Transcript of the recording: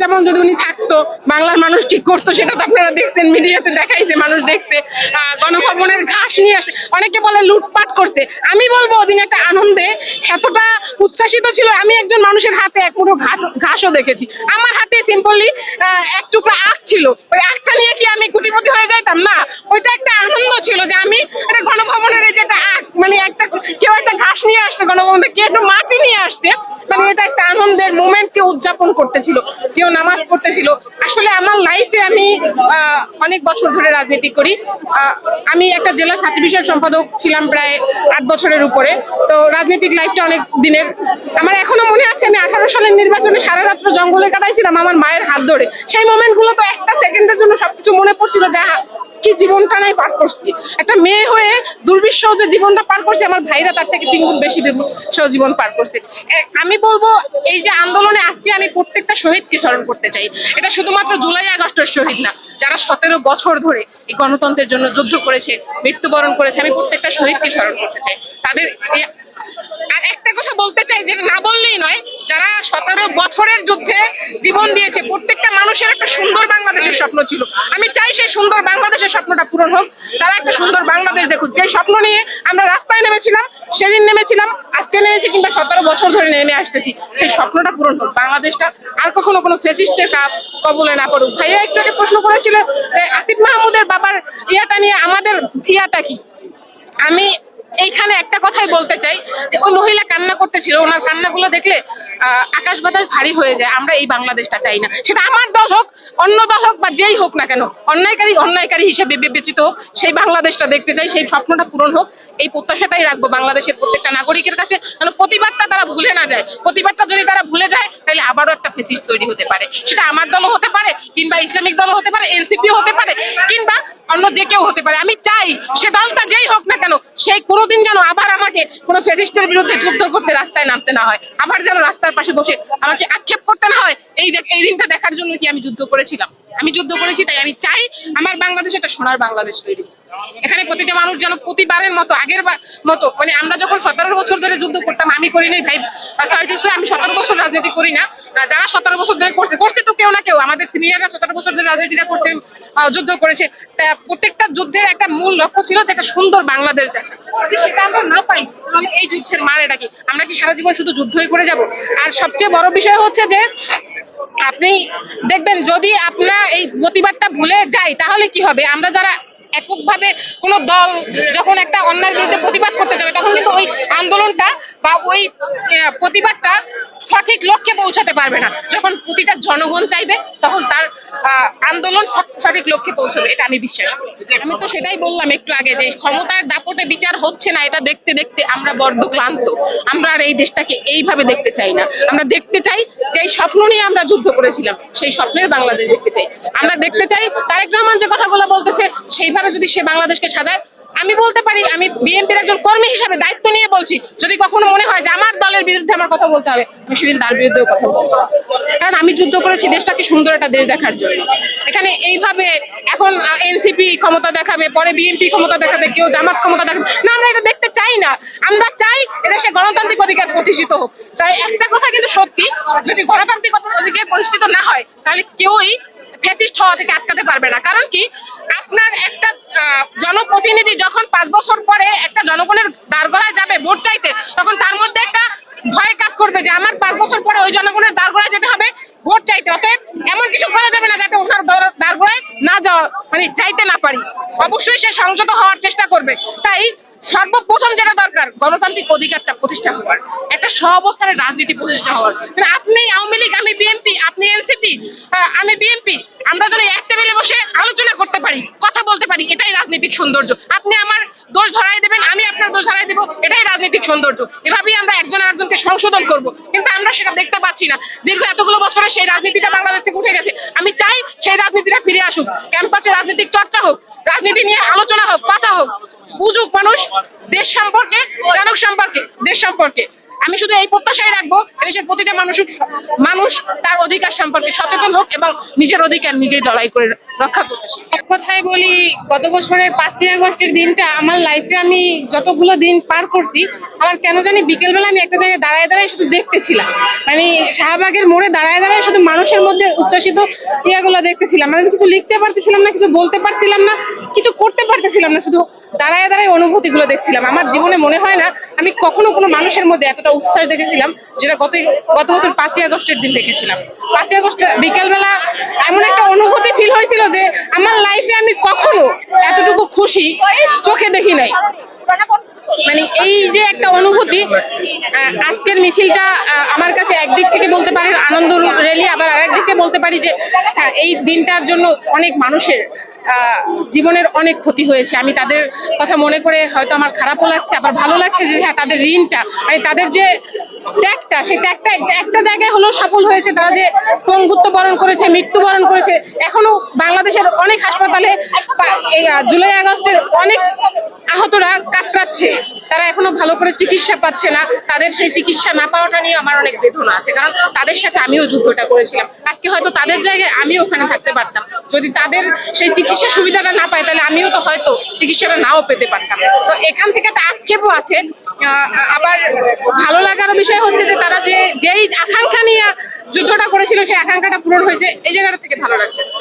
যেমন যদি উনি থাকতো বাংলার মানুষ করতো সেটা তো আপনারা দেখছেন মিডিয়াতে দেখাইছে মানুষ দেখছে। গণভবনের ঘাস নিয়ে অনেকে বলে লুটপাট করছে। আমি বলব ওদিন একটা আনন্দে এতটা উচ্ছ্বাসিত ছিল আমি একজন মানুষের হাতে এক মুঠো ঘাসও দেখেছি। আমার হাতে সিম্পলি এক টুকরা আখ ছিল। ওই আখটা নিয়ে কি আমি কুটিপতি হয়ে যাইতাম? না। ওইটা একটা আনন্দ ছিল যে আমি একটা গণভবনের এই যে একটা আখ মানে একটা কেউ একটা ঘাস নিয়ে আসছে গণভবন থেকে, একটা মাটি নিয়ে আসছে মানে এটা একটা আনন্দের মোমেন্ট কে উদযাপন করতেছিল, কেউ নামাজ পড়তেছিল। আসলে আমার লাইফে আমি অনেক বছর ধরে রাজনীতি করি। আমি একটা জেলা ছাত্র বিষয়ক সম্পাদক ছিলাম প্রায় আট বছরের উপরে। তো রাজনৈতিক লাইফটা অনেক দিনের। আমার এখনও মনে আছে, আমি আঠারো সালের নির্বাচনে সারা রাত্র জঙ্গলে কাটাইছিলাম আমার মায়ের হাত ধরে। সেই মোমেন্টগুলো তো একটা সেকেন্ডের জন্য সবকিছু মনে পড়ছিল, যে কি জীবনটা নাই পার করছি? একটা মেয়ে হয়ে দুর্বিষহ যে জীবনটা পার করছে, আমার ভাইরা তার থেকে তিন গুণ বেশি দুর্বিষহ জীবন পার করছে। আমি বলব, এই যে আন্দোলনে আজকে আমি প্রত্যেকটা শহীদকে স্মরণ করতে চাই। এটা শুধুমাত্র জুলাই আগস্টের শহীদ না, যারা সতেরো বছর ধরে এই গণতন্ত্রের জন্য যুদ্ধ করেছে, মৃত্যুবরণ করেছে, আমি প্রত্যেকটা শহীদকে স্মরণ করতে চাই। তাদের আর একটা কথা বলতে চাই, যেটা না বললেই নয় যারা সতেরো বছরের যুদ্ধে জীবন দিয়েছে, প্রত্যেকটা মানুষের একটা সুন্দর বাংলাদেশের স্বপ্ন ছিল। আমি চাই সেই সুন্দর বাংলাদেশের স্বপ্নটা পূরণ হোক। তারা একটা সুন্দর বাংলাদেশ দেখুক। যে স্বপ্ন নিয়ে আমরা রাস্তায় নেমেছিলাম, সেদিন নেমেছিলাম, আজকে নেমেছি কিংবা সতেরো বছর ধরে নেমে আসতেছি, সেই স্বপ্নটা পূরণ হোক। বাংলাদেশটা আর কখনো কোনো ফেসিস্টের কাপ কবলে না পড়ুক। ভাইয়া একটু আগে প্রশ্ন করেছিল আসিফ মাহমুদের বাবার ইয়াটা নিয়ে আমাদের ইয়াটা কি? আমি এইখানে একটা কথাই বলতে চাই, যে ওই মহিলা কান্না করতেছিল, ওনার কান্নাগুলো দেখলে আকাশ বাতাস ভারী হয়ে যায়, আমরা এই বাংলাদেশটা চাই না। সেটা আমার দল হোক, অন্য দল হোক, বা যেই হোক না কেন, অন্যায়কারী অন্যায়কারী হিসেবে বিবেচিত হোক, সেই বাংলাদেশটা দেখতে চাই, সেই স্বপ্নটা পূরণ হোক, এই প্রত্যাশাটাই রাখব বাংলাদেশের প্রত্যেকটা নাগরিকের কাছে কারণ প্রতিবাদটা তারা ভুলে না যায়। প্রতিবাদটা যদি তারা ভুলে যায়, তাহলে আবারও একটা ফেসিস তৈরি হতে পারে। সেটা আমার দলও হতে পারে, কিংবা ইসলামিক দলও হতে পারে, এনসিপিও হতে পারে, কিংবা অন্য যে কেউ হতে পারে। আমি চাই সে দলটা যেই হোক না কেন সেই কোনোদিন যেন আবার আমাকে কোনো ফেজিস্টের বিরুদ্ধে যুদ্ধ করতে রাস্তায় নামতে না হয়। আবার যেন রাস্তার পাশে বসে আমাকে আক্ষেপ করতে না হয়, এই এই দিনটা দেখার জন্য কি আমি যুদ্ধ করেছিলাম? আমি যুদ্ধ করেছি, তাই আমি চাই আমার বাংলাদেশ একটা সোনার বাংলাদেশ তৈরি। এখানে প্রতিটা মানুষ যেন প্রতিবারের মতো, আগের মতো। মানে আমরা যখন সতেরো বছর ধরে যুদ্ধ করতাম, আমি করি নাই, ভাই সরি আমি সতেরো বছর রাজনীতি করি না। যারা সতেরো বছর ধরে করছে করছে তো কেউ না কেউ। আমাদের সিনিয়ররা সতেরো বছর ধরে রাজনীতিটা করছে যুদ্ধ করেছে। তা প্রত্যেকটা যুদ্ধের একটা মূল লক্ষ্য ছিল যে একটা সুন্দর বাংলাদেশ দেখা সেটা আমরা না পাই, তাহলে এই যুদ্ধের মানেটা কি? আমরা কি সারা জীবন শুধু যুদ্ধই করে যাব? আর সবচেয়ে বড় বিষয় হচ্ছে যে, আপনি দেখবেন যদি আপনারা এই প্রতিবাদটা ভুলে যাই তাহলে কি হবে? আমরা যারা এককভাবে কোন দল যখন একটা অন্যায়ের বিরুদ্ধে প্রতিবাদ করতে যাবে, তখন কিন্তু ওই আন্দোলনটা বা ওই প্রতিবাদটা সঠিক লক্ষ্যে পৌঁছাতে পারবে না। যখন প্রতিটা জনগণ চাইবে, তখন তার আন্দোলন সঠিক লক্ষ্যে পৌঁছবে, এটা আমি বিশ্বাস করি। আমি তো সেটাই বললাম একটু আগে যে ক্ষমতার দাপটে বিচার হচ্ছে না, এটা দেখতে দেখতে আমরা বড্ড ক্লান্ত। আমরা আর এই দেশটাকে এইভাবে দেখতে চাই না। আমরা দেখতে চাই যে স্বপ্ন নিয়ে আমরা যুদ্ধ করেছিলাম, সেই স্বপ্নের বাংলাদেশ দেখতে চাই। আমরা দেখতে চাই তারেক রহমান যে কথাগুলো বলতেছে, সেইভাবে যদি সে বাংলাদেশকে সাজায়, আমি বলতে পারি, আমি বিএনপির একজন কর্মী হিসাবে দায়িত্ব নিয়ে বলছি, যদি কখনো মনে হয় যে আমার দলের বিরুদ্ধে আমার কথা বলতে হবে, আমি সেদিন তার বিরুদ্ধেও কথা বলব। কারণ আমি যুদ্ধ করেছি দেশটাকে সুন্দর একটা দেশ দেখার জন্য। এখানে এইভাবে এখন এনসিপি ক্ষমতা দেখাবে, পরে বিএনপি ক্ষমতা দেখাবে, কেউ জামাত ক্ষমতা দেখাবে, না, আমরা এটা দেখতে চাই না। আমরা চাই এদেশে গণতান্ত্রিক অধিকার প্রতিষ্ঠিত হোক। তাই একটা কথা কিন্তু সত্যি, যদি গণতান্ত্রিক অধিকার প্রতিষ্ঠিত না হয়, তাহলে কেউই ফ্যাসিস্ট হওয়া থেকে আটকাতে পারবে না। কারণ কি? আপনার একটা জনপ্রতিনিধি যখন পাঁচ বছর পরে একটা জনগণের যাবে ভোট চাইতে, তখন তার মধ্যে একটা ভয় কাজ করবে যে, আমার পাঁচ বছর পরে ওই জনগণের দাঁড়গড়ায় যেতে হবে ভোট চাইতে। অতএব এমন কিছু করা যাবে না যাতে ওনার দাঁড়গড়ায় না যাওয়া মানে চাইতে না পারি। অবশ্যই সে সংযত হওয়ার চেষ্টা করবে। তাই সর্বপ্রথম যেটা দরকার, গণতান্ত্রিক অধিকারটা প্রতিষ্ঠা হওয়ার। একটা সহাবস্থানের রাজনীতি প্রতিষ্ঠা হওয়ার। মানে আপনি আওয়ামী লীগ, আমি বিএনপি, আপনি এনসিপি আমি বিএনপি, আমরা যেন এক টেবিলে বসে আলোচনা করতে পারি, কথা বলতে পারি, এটাই রাজনৈতিক সৌন্দর্য। আপনি আমার দোষ ধরাই দেবেন, আমি আপনার দোষ ধরাই দেবো, এটাই রাজনৈতিক সৌন্দর্য। এভাবেই আমরা একজন আরেকজনকে সংশোধন করব। কিন্তু আমরা সেটা দেখতে পাচ্ছি না। দীর্ঘ এতগুলো বছরে সেই রাজনীতিটা বাংলাদেশ থেকে উঠে গেছে। আমি চাই সেই রাজনীতিটা ফিরে আসুক। ক্যাম্পাসে রাজনৈতিক চর্চা হোক, রাজনীতি নিয়ে আলোচনা হোক, কথা হোক। বুঝুক মানুষ, দেশ সম্পর্কে, জানুক সম্পর্কে, দেশ সম্পর্কে। আমি শুধু এই প্রত্যাশাই রাখব, দেশের প্রতিটা মানুষ মানুষ তার অধিকার সম্পর্কে সচেতন হোক এবং নিজের অধিকার নিজেই লড়াই করে রক্ষা করতে এক কথায় বলি, গত বছরের পাঁচই আগস্টের দিনটা আমার লাইফে আমি যতগুলো দিন পার করছি, আমার কেন জানি বিকেলবেলা আমি একটা জায়গায় দাঁড়ায় দাঁড়ায় শুধু দেখতেছিলাম। মানে শাহবাগের মোড়ে দাঁড়ায় দাঁড়ায় শুধু মানুষের মধ্যে উচ্ছ্বাসিত ইয়াগুলো দেখতেছিলাম। আমি কিছু লিখতে পারতেছিলাম না, কিছু বলতে পারছিলাম না, কিছু করতে পারতেছিলাম না, শুধু দাঁড়ায় দাঁড়ায় অনুভূতি গুলো দেখছিলাম। আমার জীবনে মনে হয় না, আমি কখনো কোনো মানুষের মধ্যে এতটা উচ্ছ্বাস দেখেছিলাম যেটা গত গত বছর পাঁচই আগস্টের দিন দেখেছিলাম। পাঁচই আগস্ট বিকেলবেলা এমন একটা অনুভূতি ফিল হয়েছিল যে আমার লাইফে আমি কখনো এতটুকু খুশি চোখে দেখি নাই। মানে এই যে একটা অনুভূতি আজকের মিছিলটা আমার কাছে একদিক থেকে বলতে পারি আনন্দ রেলি আবার আরেক দিক থেকে বলতে পারি যে হ্যাঁ এই দিনটার জন্য অনেক মানুষের জীবনের অনেক ক্ষতি হয়েছে। আমি তাদের কথা মনে করে হয়তো আমার খারাপও লাগছে, আবার ভালো লাগছে যে হ্যাঁ তাদের ঋণটা মানে তাদের যে ত্যাগটা, সেই ত্যাগটা একটা জায়গায় হলেও সফল হয়েছে। তারা যে পঙ্গুত্ব বরণ করেছে মৃত্যুবরণ করেছে, এখনও বাংলাদেশের অনেক হাসপাতালে জুলাই আগস্টের অনেক আহতরা কাতরাচ্ছে। তারা এখনও ভালো করে চিকিৎসা পাচ্ছে না। তাদের সেই চিকিৎসা না পাওয়াটা নিয়ে আমার অনেক বেদনা আছে। কারণ তাদের সাথে আমিও যুদ্ধটা করেছিলাম। আজকে হয়তো তাদের জায়গায় আমিও ওখানে থাকতে পারতাম। যদি তাদের সেই চিকিৎসা সুবিধাটা না পাই তাহলে আমিও তো হয়তো চিকিৎসাটা নাও পেতে পারতাম। তো এখান থেকে একটা আক্ষেপও আছে। আবার ভালো লাগার বিষয় হচ্ছে যে, তারা যে, যেই আকাঙ্ক্ষা নিয়ে যুদ্ধটা করেছিল, সেই আকাঙ্ক্ষাটা পূরণ হয়েছে। এই জায়গাটা থেকে ভালো লাগতেছে।